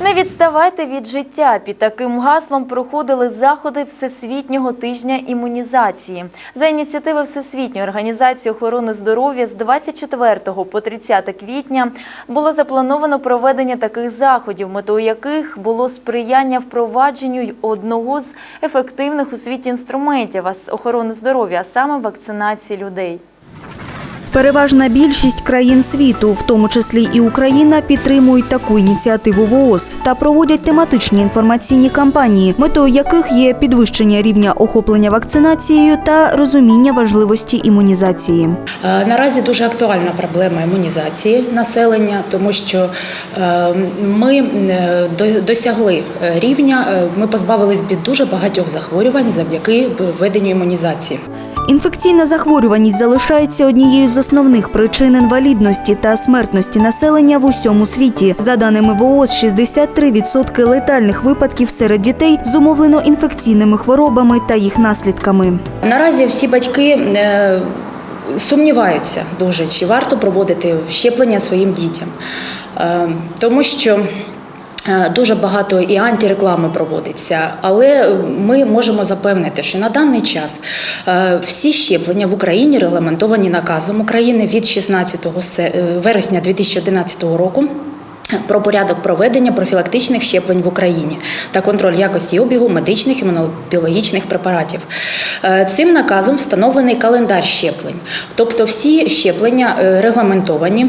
Не відставайте від життя. Під таким гаслом проходили заходи Всесвітнього тижня імунізації. За ініціативи Всесвітньої організації охорони здоров'я з 24 по 30 квітня було заплановано проведення таких заходів, метою яких було сприяння впровадженню одного з ефективних у світі інструментів охорони здоров'я, а саме вакцинації людей. Переважна більшість країн світу, в тому числі і Україна, підтримують таку ініціативу ВООЗ та проводять тематичні інформаційні кампанії, метою яких є підвищення рівня охоплення вакцинацією та розуміння важливості імунізації. Е, Наразі дуже актуальна проблема імунізації населення, тому що е, ми е, до- досягли рівня, ми позбавились від дуже багатьох захворювань завдяки введенню імунізації. Інфекційна захворюваність залишається однією з основних причин інвалідності та смертності населення в усьому світі. За даними ВООЗ, 63% летальних випадків серед дітей зумовлено інфекційними хворобами та їх наслідками. Наразі всі батьки е, сумніваються дуже, чи варто проводити щеплення своїм дітям, Е, тому що. Е, Дуже багато і антиреклами проводиться, але ми можемо запевнити, що на даний час е, всі щеплення в Україні регламентовані наказом України від 16 се- е, вересня 2011 року. Про порядок проведення профілактичних щеплень в Україні та контроль якості обігу медичних імунобіологічних препаратів. Цим наказом встановлений календар щеплень, тобто всі щеплення регламентовані.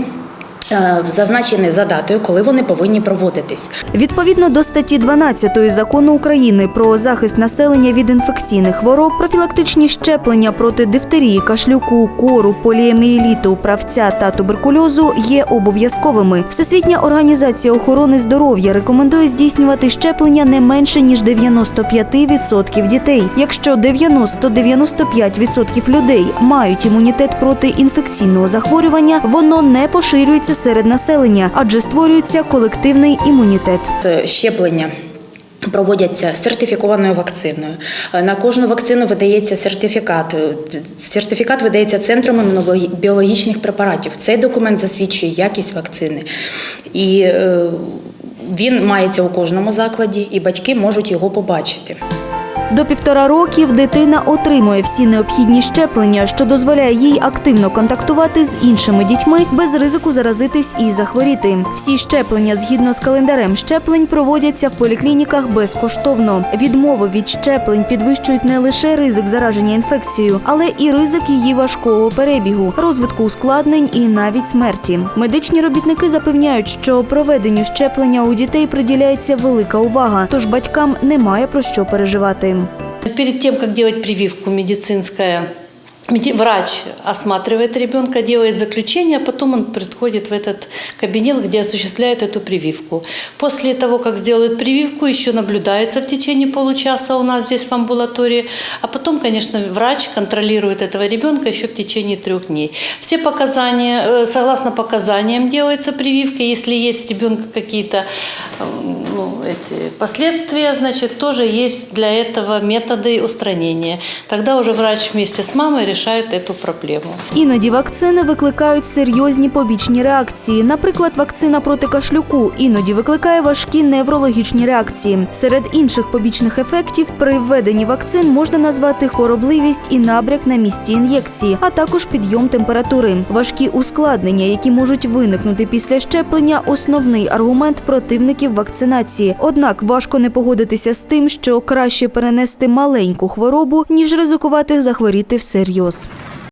Е, Зазначені за датою, коли вони повинні проводитись. Відповідно до статті 12 закону України про захист населення від інфекційних хвороб, профілактичні щеплення проти дифтерії, кашлюку, кору, поліеміеліту, правця та туберкульозу є обов'язковими. Всесвітня організація охорони здоров'я рекомендує здійснювати щеплення не менше ніж 95% дітей. Якщо 90-95% людей мають імунітет проти інфекційного захворювання, воно не поширюється серед населення, адже створюється колективний імунітет. Щеплення. Проводяться сертифікованою вакциною. Е, На кожну вакцину видається сертифікат. Е, Сертифікат видається центром імунобіологічних препаратів. Цей документ засвідчує якість вакцини. І е, він мається у кожному закладі, і батьки можуть його побачити. До півтора років дитина отримує всі необхідні щеплення, що дозволяє їй активно контактувати з іншими дітьми без ризику заразитись і захворіти. Всі щеплення згідно з календарем щеплень проводяться в поліклініках безкоштовно. Відмови від щеплень підвищують не лише ризик зараження інфекцією, але і ризик її важкого перебігу, розвитку ускладнень і навіть смерті. Медичні робітники запевняють, що проведенню щеплення у дітей приділяється велика увага, тож батькам немає про що переживати. Перед тем, как делать прививку медицинская, меди- врач осматривает ребенка, делает заключение, а потом он приходит в этот кабинет, где осуществляет эту прививку. После того, как сделают прививку, еще наблюдается в течение получаса у нас здесь в амбулатории, а потом, конечно, врач контролирует этого ребенка еще в течение трех дней. Все показания, э, согласно показаниям делается прививка. Если есть ребенка какие-то э, ну, последствия, значит, тоже есть для этого методы устранения. Тогда уже врач вместе с мамой решает эту проблему. Іноді вакцини викликають серйозні побічні реакції. Наприклад, вакцина проти кашлюку іноді викликає важкі неврологічні реакції. Серед інших побічних ефектів при введенні вакцин можна назвати хворобливість і набряк на місці ін'єкції, а також підйом температури. Важкі ускладнення, які можуть виникнути після щеплення, основний аргумент противників вакцинації. Однак важко не погодитися з тим, що краще перенести маленьку хворобу ніж ризикувати захворіти всерйоз. euros.